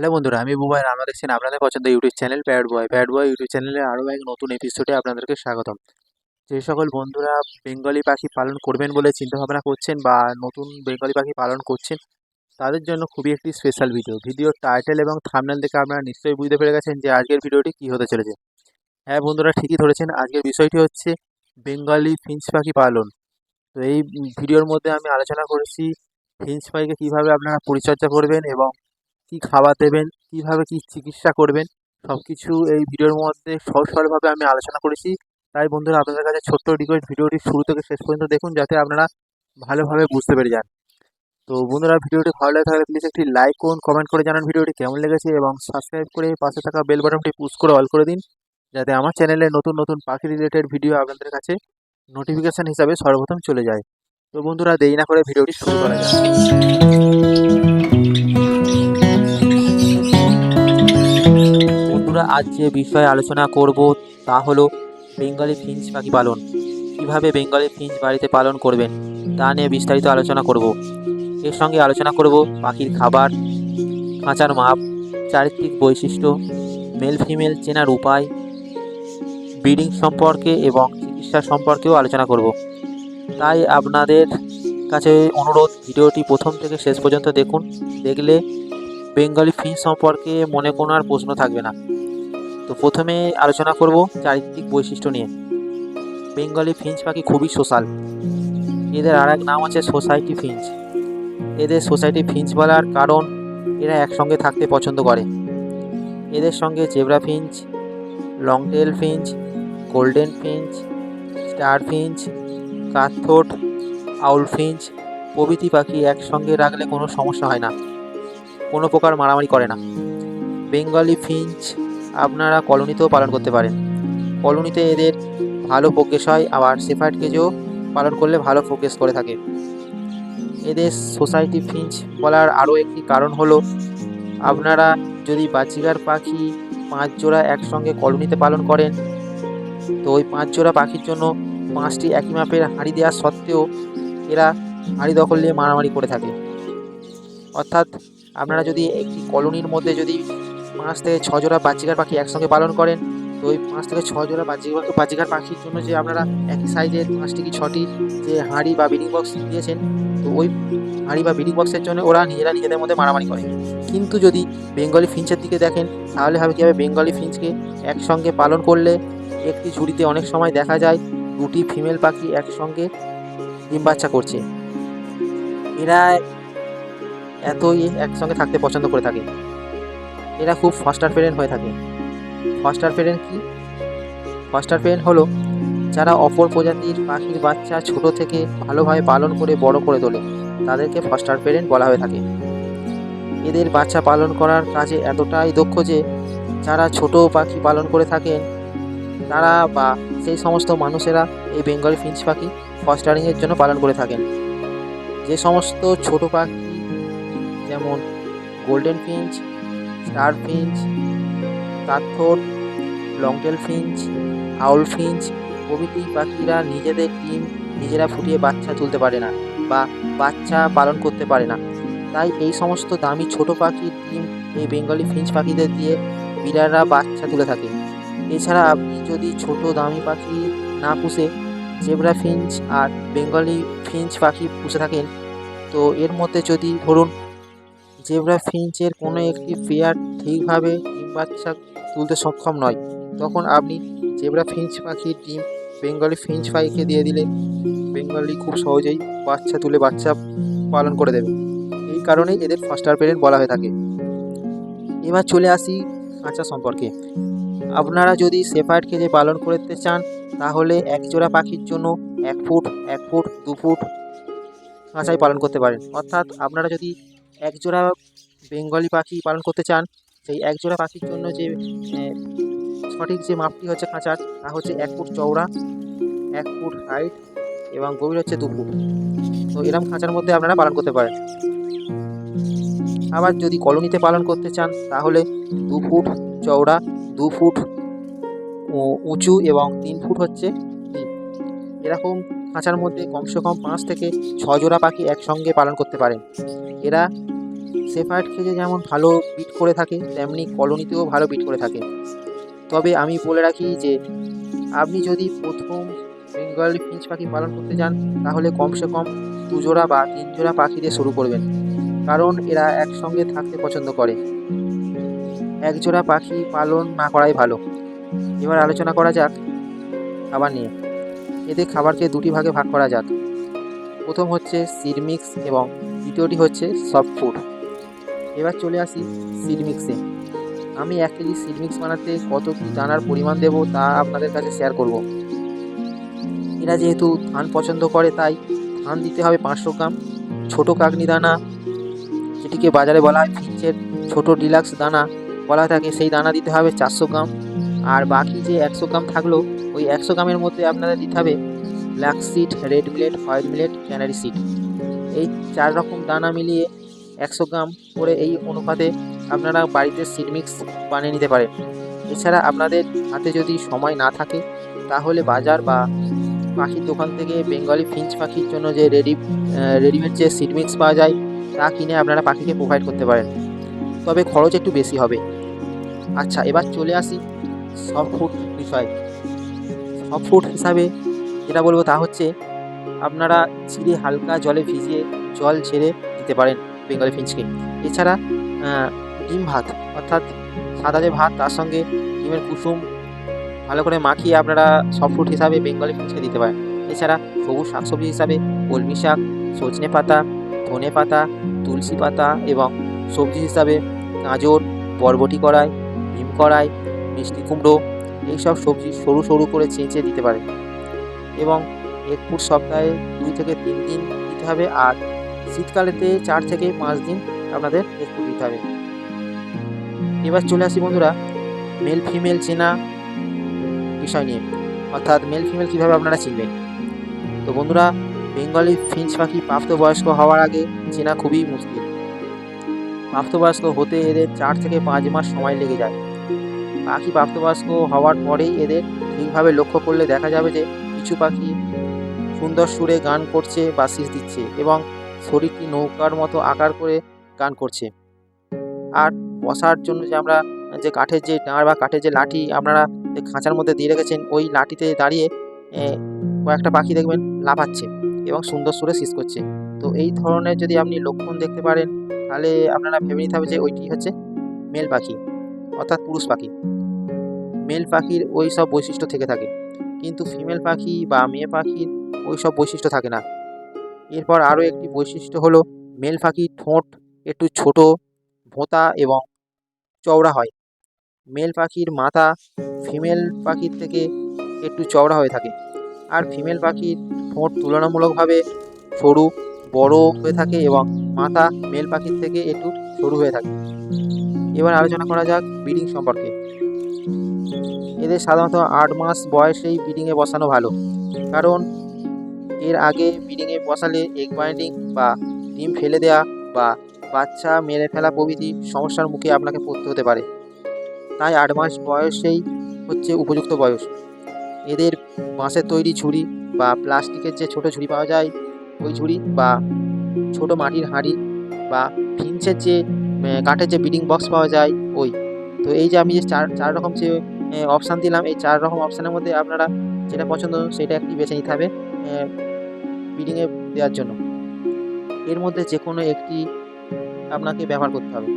Hello বন্ধুরা, আমি বুবাই আমরা দেখছেন আপনাদের পছন্দ YouTube channel pad boy. Pad boy YouTube চ্যানেলে আরও এক নতুন এপিসোডে আপনাদেরকে স্বাগতম। যে সকল বন্ধুরা বেঙ্গলি পাখি পালন করবেন বলে চিন্তাভাবনা করছেন বা নতুন বেঙ্গলি পাখি পালন করছেন, তাদের জন্য খুবই একটি স্পেশাল ভিডিও ভিডিওর টাইটেল এবং থামনেল দেখে আপনারা নিশ্চয়ই বুঝতে পেরে গেছেন যে আজকের ভিডিওটি কী হতে চলেছে। হ্যাঁ বন্ধুরা, ঠিকই ধরেছেন, আজকের বিষয়টি হচ্ছে বেঙ্গলি ফিঞ্চ পাখি পালন। তো এই ভিডিওর মধ্যে আমি আলোচনা করেছি ফিঞ্চ পাখিকে কীভাবে আপনারা পরিচর্যা করবেন এবং কি খাবার দেবেন, কীভাবে কি চিকিৎসা করবেন সব কিছু এই ভিডিওর মধ্যে সহজ সরলভাবে আমি আলোচনা করেছি। তাই বন্ধুরা, আপনাদের কাছে ছোট্ট রিকোয়েস্ট ভিডিওটি শুরু থেকে শেষ পর্যন্ত দেখুন, যাতে আপনারা ভালোভাবে বুঝতে পেরে যান। তো বন্ধুরা, ভিডিওটি ভালো লাগে তাহলে প্লিজ একটি লাইক করুন কমেন্ট করে জানান ভিডিওটি কেমন লেগেছে এবং সাবস্ক্রাইব করে পাশে থাকা বেল বাটনটি পুশ করে অল করে দিন, যাতে আমার চ্যানেলে নতুন নতুন পাখি রিলেটেড ভিডিও আপনাদের কাছে নোটিফিকেশান হিসাবে সর্বপ্রথম চলে যায়। তো বন্ধুরা, দেরি না করে ভিডিওটি শুরু করা যায় আজ যে বিষয়ে আলোচনা করব তা হলো বেঙ্গলি ফিঞ্চ পাখি পালন। কীভাবে বেঙ্গলি ফিঞ্চ বাড়িতে পালন করবেন, তা নিয়ে বিস্তারিত আলোচনা করব। এর সঙ্গে আলোচনা করব পাখির খাবার, খাঁচার মাপ, চারিত্রিক বৈশিষ্ট্য, মেল ফিমেল চেনার উপায়, ব্রিডিং সম্পর্কে এবং চিকিৎসা সম্পর্কেও আলোচনা করব। তাই আপনাদের কাছে অনুরোধ, ভিডিওটি প্রথম থেকে শেষ পর্যন্ত দেখুন। দেখলে বেঙ্গলি ফিঞ্চ সম্পর্কে মনে কোনো আর প্রশ্ন থাকবে না। তো প্রথমে আলোচনা করব চারিত্রিক বৈশিষ্ট্য নিয়ে। বেঙ্গলি ফিঞ্চ পাখি খুবই সোশ্যাল। এদের আর এক নাম আছে সোসাইটি ফিঞ্চ। এদের সোসাইটি ফিঞ্চ বলার কারণ, এরা একসঙ্গে থাকতে পছন্দ করে। এদের সঙ্গে zebra finch, longtail finch, golden finch, star finch cutthroat owl finch প্রভৃতি পাখি একসঙ্গে রাখলে কোনো সমস্যা হয় না। কোনো প্রকার মারামারি করে না। বেঙ্গলি ফিঞ্চ আপনারা কলোনিতেও পালন করতে পারেন। কলোনিতে এদের ভালো প্রোগ্রেস হয়, আবার সেফার্ড কেজও পালন করলে ভালো প্রোগ্রেস করে থাকে। এদের সোসাইটি ফিঞ্চ বলার আরও একটি কারণ হলো, আপনারা যদি বাচিকার পাখি পাঁচ জোড়া একসঙ্গে কলোনিতে পালন করেন, তো ওই পাঁচ জোড়া পাখির জন্য পাঁচটি একই মাপের হাঁড়ি দেওয়া সত্ত্বেও এরা হাঁড়ি দখল নিয়ে মারামারি করে থাকে। অর্থাৎ আপনারা যদি একটি কলোনির মধ্যে যদি পাঁচ থেকে ছ জোড়া বাচ্চিকার পাখি একসঙ্গে পালন করেন। তো ওই পাঁচ থেকে ছ জোড়া বাচ্চিকার বাচ্চিকার পাখির জন্য যে আপনারা একই সাইজের পাঁচটি কি ছটি যে হাঁড়ি বা বিডিং বক্স দিয়েছেন, তো ওই হাঁড়ি বা বিডিং বক্সের জন্য ওরা নিজেরা নিজেদের মধ্যে মারামারি করে। কিন্তু যদি বেঙ্গলি ফিঞ্চের দিকে দেখেন, তাহলে হবে কী হবে? বেঙ্গলি ফিঞ্চকে একসঙ্গে পালন করলে একটি ঝুড়িতে অনেক সময় দেখা যায় দুটি ফিমেল পাখি একসঙ্গে ডিম বাচ্চা করছে। এরা এতই একসঙ্গে থাকতে পছন্দ করে থাকে। এরা খুব ফস্টার পেরেন্ট হয়ে থাকে। ফস্টার পেরেন্ট কি? ফস্টার পেরেন্ট হলো যারা অপর প্রজাতির পাখির বাচ্চা ছোট থেকে ভালোভাবে পালন করে, বড় করে তোলে। তাদেরকে ফস্টার পেরেন্ট বলা হয়ে থাকে। এদের বাচ্চা পালন করার কাজে এতটাই দক্ষ যে যারা ছোট পাখি পালন করে থাকেন, তারা বা সেই সমস্ত মানুষেরা এই বেঙ্গলি ফিঞ্চ পাখি ফস্টারিংয়ের জন্য পালন করে থাকেন। যে সমস্ত ছোট পাখি, যেমন golden finch star finch cutthroat longtail finch, owl finch, প্রভৃতি পাখিরা নিজেদের ডিম নিজেরা ফুটিয়ে বাচ্চা তুলতে পারে না বা বাচ্চা পালন করতে পারে না। তাই এই সমস্ত দামি ছোট পাখির ডিম এই বেঙ্গলি ফিঞ্চ পাখিদের দিয়ে বিড়ালরা বাচ্চা তুলে থাকে। এছাড়া আপনি যদি ছোট দামি পাখি না পুষে জেব্রা ফিঞ্চ আর বেঙ্গলি ফিঞ্চ পাখি পুষে থাকেন, তো এর মধ্যে যদি ধরুন জেব্রা ফিঞ্চের কোনো একটি পেয়ার ঠিকভাবে বাচ্চা তুলতে সক্ষম নয়। তখন আপনি জেব্রা ফিঞ্চ পাখির ডিম বেঙ্গলি ফিঞ্চ পাখিকে দিয়ে দিলে বেঙ্গলি খুব সহজেই বাচ্চা তুলে বাচ্চা পালন করে দেবে। এই কারণেই এদের ফাস্টার পেরেন্ট বলা হয়ে থাকে। এবার চলে আসি খাঁচা সম্পর্কে। আপনারা যদি সেপারেট কেজে পালন করতে চান, তাহলে এক জোড়া পাখির জন্য এক ফুট এক ফুট, দু ফুট খাঁচাই পালন করতে পারেন। অর্থাৎ আপনারা যদি এক জোড়া বেঙ্গলি পাখি পালন করতে চান, সেই এক জোড়া পাখির জন্য যে সঠিক যে মাপটি হচ্ছে খাঁচার, তা হচ্ছে এক ফুট চওড়া, এক ফুট হাইট এবং গভীর হচ্ছে দু ফুট। তো এরকম খাঁচার মধ্যে আপনারা পালন করতে পারেন। আবার যদি কলোনিতে পালন করতে চান, তাহলে দু ফুট চওড়া, দু ফুট উঁচু এবং তিন ফুট হচ্ছে এরকম খাঁচার মধ্যে কমসে কম পাঁচ থেকে জোড়া পাখি একসঙ্গে পালন করতে পারেন এরা সেফার্ড খেজে যেমন ভালো বিট করে থাকে, তেমনি কলোনিতেও ভালো বিট করে থাকে। তবে আমি বলে রাখি যে, আপনি যদি প্রথম বেঙ্গল ফিঞ্চ পাখি পালন করতে যান তাহলে কমসে কম দু জোড়া বা তিন জোড়া পাখি দিয়ে শুরু করবেন। কারণ এরা একসঙ্গে থাকতে পছন্দ করে। এক জোড়া পাখি পালন না করাই ভালো। এবার আলোচনা করা যাক খাবার নিয়ে। এদের খাবারকে দুটি ভাগে ভাগ করা যাক। প্রথম হচ্ছে সিড মিক্স এবং দ্বিতীয়টি হচ্ছে সফট ফুড এবার চলে আসি সিড মিক্সে আমি এক কেজি সিড মিক্স বানাতে কত কী দানার পরিমাণ দেব তা আপনাদের কাছে শেয়ার করব। এরা যেহেতু ধান পছন্দ করে, তাই ধান দিতে হবে পাঁচশো গ্রাম। ছোটো কাকনি দানা, যেটিকে বাজারে বলা হয় ফিঞ্চের ছোটো ডিলাক্স দানা, বলা থাকে সেই দানা দিতে হবে চারশো গ্রাম। আর বাকি যে একশো গ্রাম থাকল ওই একশো গ্রামের মধ্যে আপনাদের দিতে হবে black seed red millet white millet canary seed এই চার রকম দানা মিলিয়ে একশো গ্রাম করে এই অনুপাতে আপনারা বাড়িতে সিড মিক্স বানিয়ে নিতে পারেন। এছাড়া আপনাদের হাতে যদি সময় না থাকে, তাহলে বাজার বা পাখির দোকান থেকে বেঙ্গলি ফিঞ্চ পাখির জন্য যে রেডি রেডিমেড যে সিড মিক্স পাওয়া যায়, তা কিনে আপনারা পাখিকে প্রোভাইড করতে পারেন। তবে খরচ একটু বেশি হবে। আচ্ছা এবার চলে আসি সফট ফুড বিষয়। সফট হিসাবে যেটা বলব তা হচ্ছে আপনারা চিড়ে হালকা জলে ভিজিয়ে জল ছেড়ে দিতে পারেন বেঙ্গলি ফিঞ্চকে এছাড়া ডিম ভাত, অর্থাৎ সাদা যে ভাত, তার সঙ্গে ডিমের কুসুম ভালো করে মাখিয়ে আপনারা সফট হিসাবে বেঙ্গলি ফিঞ্চকে দিতে পারেন। এছাড়া সবুজ শাকসবজি হিসাবে কলমি শাক, সজনে পাতা, ধনে পাতা, তুলসী পাতা এবং সবজি হিসাবে গাজর, বরবটি কড়াই ডিম কড়াই, মিষ্টি কুমড়ো এইসব সবজি সরু সরু করে চেঁচে দিতে পারেন এবং এক ফুট সপ্তাহে দুই থেকে তিন দিন দিতে হবে আর শীতকালেতে চার থেকে পাঁচ দিন আপনাদের এক ফুট দিতে হবে। এবার চলে আসি বন্ধুরা মেল ফিমেল চেনা বিষয় নিয়ে। অর্থাৎ মেল ফিমেল কীভাবে আপনারা চিনবেন? তো বন্ধুরা বেঙ্গলি ফিঞ্চ পাখি প্রাপ্তবয়স্ক হওয়ার আগে চেনা খুবই মুশকিল। প্রাপ্তবয়স্ক হতে এদের চার থেকে পাঁচ মাস সময় লেগে যায়। পাখি প্রাপ্তবয়স্ক হওয়ার পরেই এদের ঠিকভাবে লক্ষ্য করলে দেখা যাবে যে কিছু পাখি সুন্দর সুরে গান করছে বা শীষ দিচ্ছে এবং শরীরটি নৌকার মতো আকার করে গান করছে। আর বসার জন্য যে আমরা যে কাঠের যে ডাঁড় বা কাঠের যে লাঠি আপনারা যে খাঁচার মধ্যে দিয়ে রেখেছেন, ওই লাঠিতে দাঁড়িয়ে কয়েকটা পাখি দেখবেন লাফাচ্ছে এবং সুন্দর সুরে শীষ করছে। তো এই ধরনের যদি আপনি লক্ষণ দেখতে পারেন, তাহলে আপনারা ভেবে নিতে হবে যে ওইটি হচ্ছে মেল পাখি, অর্থাৎ পুরুষ পাখি। মেল পাখির ওই সব বৈশিষ্ট্য থেকে থাকে। কিন্তু ফিমেল পাখি বা মেয়ে পাখির ওই সব বৈশিষ্ট্য থাকে না। এরপর আরও একটি বৈশিষ্ট্য হলো মেল পাখির ঠোঁট একটু ছোট ভোঁতা এবং চওড়া হয়। মেল পাখির মাথা ফিমেল পাখির থেকে একটু চওড়া হয়ে থাকে। আর ফিমেল পাখির ঠোঁট তুলনামূলকভাবে সরু, বড় হয়ে থাকে এবং মাথা মেল পাখির থেকে একটু সরু হয়ে থাকে। এবার আলোচনা করা যাক ব্রিডিং সম্পর্কে। এদের সাধারণত আট মাস বয়সেই ব্রিডিংয়ে বসানো ভালো। কারণ এর আগে ব্রিডিংয়ে বসালে এগ বাইন্ডিং বা ডিম ফেলে দেওয়া বা বাচ্চা মেরে ফেলা প্রভৃতি সমস্যার মুখে আপনাকে পড়তে হতে পারে। তাই আট মাস বয়সেই হচ্ছে উপযুক্ত বয়স। এদের বাঁশের তৈরি ঝুড়ি বা প্লাস্টিকের যে ছোট ঝুড়ি পাওয়া যায়, ওই ঝুড়ি বা ছোট মাটির হাঁড়ি বা ফিঞ্চের যে কাঠের যে ব্রিডিং বক্স পাওয়া যায়, ওই। তো এই যে আমি যে চার চার রকম যে অপশান দিলাম। এই চার রকম অপশানের মধ্যে আপনারা যেটা পছন্দ সেটা একটি বেছে নিতে হবে ব্রিডিংয়ে দেওয়ার জন্য। এর মধ্যে যে কোনো একটি আপনাকে ব্যবহার করতে হবে।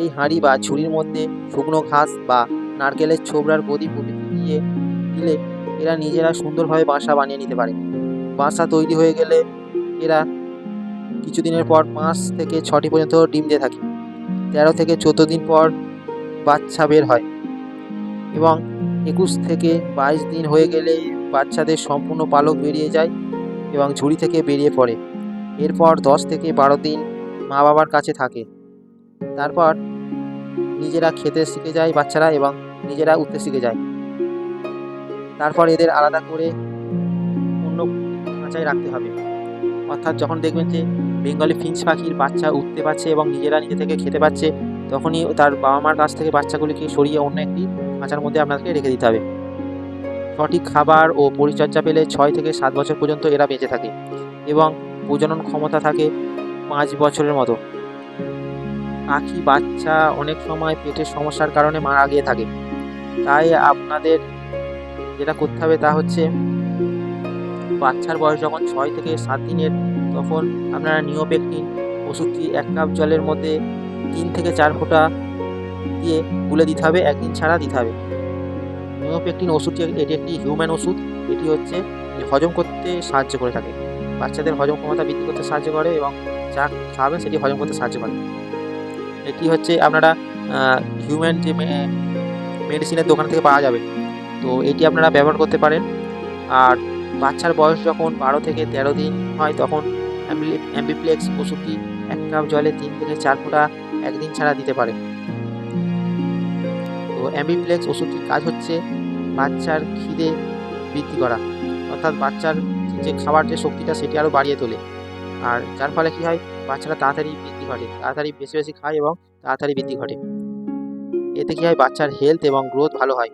এই হাঁড়ি বা ঝুড়ির মধ্যে শুকনো ঘাস বা নারকেলের ছোবড়ার গদি প্রভৃতি দিয়ে দিলে এরা নিজেরা সুন্দরভাবে বাসা বানিয়ে নিতে পারে। বাসা তৈরি হয়ে গেলে এরা কিছুদিনের পর পাঁচ থেকে ছটি পর্যন্ত ডিম দিয়ে থাকে। তেরো থেকে চোদ্দ দিন পর বাচ্চা বের হয়। এবং একুশ থেকে বাইশ দিন হয়ে গেলে বাচ্চাদের সম্পূর্ণ পালক বেরিয়ে যায় এবং ঝুড়ি থেকে বেরিয়ে পড়ে। এরপর দশ থেকে বারো দিন মা বাবার কাছে থাকে। তারপর নিজেরা খেতে শিখে যায় বাচ্চারা এবং নিজেরা উঠতে শিখে যায়। তারপর এদের আলাদা করে অন্য খাঁচায় রাখতে হবে। অর্থাৎ যখন দেখবেন যে বেঙ্গলি ফিঞ্চ পাখির বাচ্চা উঠতে পারছে এবং নিজেরা নিজে থেকে খেতে পাচ্ছে তখনই তার বাবা মার কাছ থেকে বাচ্চাগুলিকে সরিয়ে অন্য একটি খাঁচার মধ্যে আপনাকে রেখে দিতে হবে। সঠিক খাবার ও পরিচর্যা পেলে ছয় থেকে সাত বছর পর্যন্ত এরা বেঁচে থাকে এবং প্রজনন ক্ষমতা থাকে পাঁচ বছরের মতো। পাখি, বাচ্চা অনেক সময় পেটের সমস্যার কারণে মারা গিয়ে থাকে। তাই আপনাদের যেটা করতে হবে তা হচ্ছে, বাচ্চার বয়স যখন ছয় থেকে সাত দিনের, তখন আপনারা নিওপেকটিন ওষুধটি এক কাপ জলের মধ্যে তিন থেকে চার ফোঁটা দিয়ে গুলে দিতে হবে, একদিন ছাড়া দিতে হবে। নিওপেকটিন ওষুধটি এটি একটি হিউম্যান ওষুধ। এটি হচ্ছে হজম করতে সাহায্য করে থাকে। বাচ্চাদের হজম ক্ষমতা বৃদ্ধি করতে সাহায্য করে এবং যা খাবেন সেটি হজম করতে সাহায্য করে। এটি হচ্ছে আপনারা হিউম্যান যে মেডিসিনের দোকান থেকে পাওয়া যাবে। তো এটি আপনারা ব্যবহার করতে পারেন। আর বাচ্চার বয়স যখন বারো থেকে তেরো দিন হয়, তখন অ্যাম্বিপ্লেক্স ওষুধটি এক কাপ জলে তিন থেকে চার ফোঁটা একদিন ছাড়া দিতে পারে। তো অ্যাম্বিপ্লেক্স ওষুধটির কাজ হচ্ছে বাচ্চার খিদে বৃদ্ধি করা। অর্থাৎ বাচ্চার যে খাবার, যে শক্তিটা, সেটি আরও বাড়িয়ে তোলে। আর যার ফলে কী হয়? বাচ্চারা তাড়াতাড়ি বৃদ্ধি ঘটে। তাড়াতাড়ি বেশি বেশি খায় এবং তাড়াতাড়ি বৃদ্ধি ঘটে। এতে কী হয়? বাচ্চার হেলথ এবং গ্রোথ ভালো হয়।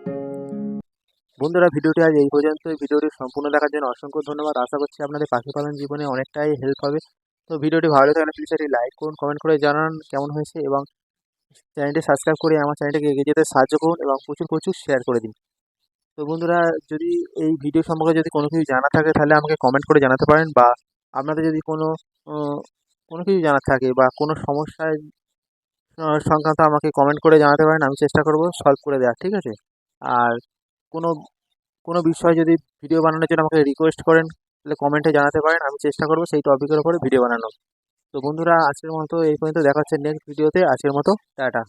বন্ধুরা, ভিডিওটি আজ এই পর্যন্ত ভিডিওটি সম্পূর্ণ দেখার জন্য অসংখ্য ধন্যবাদ। আশা করছি আপনাদের পাখি পালন জীবনে অনেকটাই হেল্প হবে। তো ভিডিওটি ভালো লাগে প্লিজ এটি লাইক করুন কমেন্ট করে জানান কেমন হয়েছে এবং চ্যানেলটি সাবস্ক্রাইব করে আমার চ্যানেলটিকে এগিয়ে যেতে সাহায্য করুন এবং প্রচুর প্রচুর শেয়ার করে দিন। তো বন্ধুরা, যদি এই ভিডিও সম্পর্কে যদি কোনো কিছু জানা থাকে, তাহলে আমাকে কমেন্ট করে জানাতে পারেন বা আপনাদের যদি কোনো কোনো কিছু জানার থাকে বা কোনো সমস্যায় সংক্রান্ত আমাকে কমেন্ট করে জানাতে পারেন, আমি চেষ্টা করব সলভ করে দেওয়ার, ঠিক আছে? আর কোনো কোনো বিষয় যদি ভিডিও বানানোর জন্য আমাকে রিকোয়েস্ট করেন তাহলে কমেন্টে জানাতে পারেন, আমি চেষ্টা করব সেই টপিকের উপরে ভিডিও বানানো তো বন্ধুরা, আজকের মতো এই পর্যন্ত দেখাচ্ছে নেক্সট ভিডিওতে আজকের মতো, টাটা।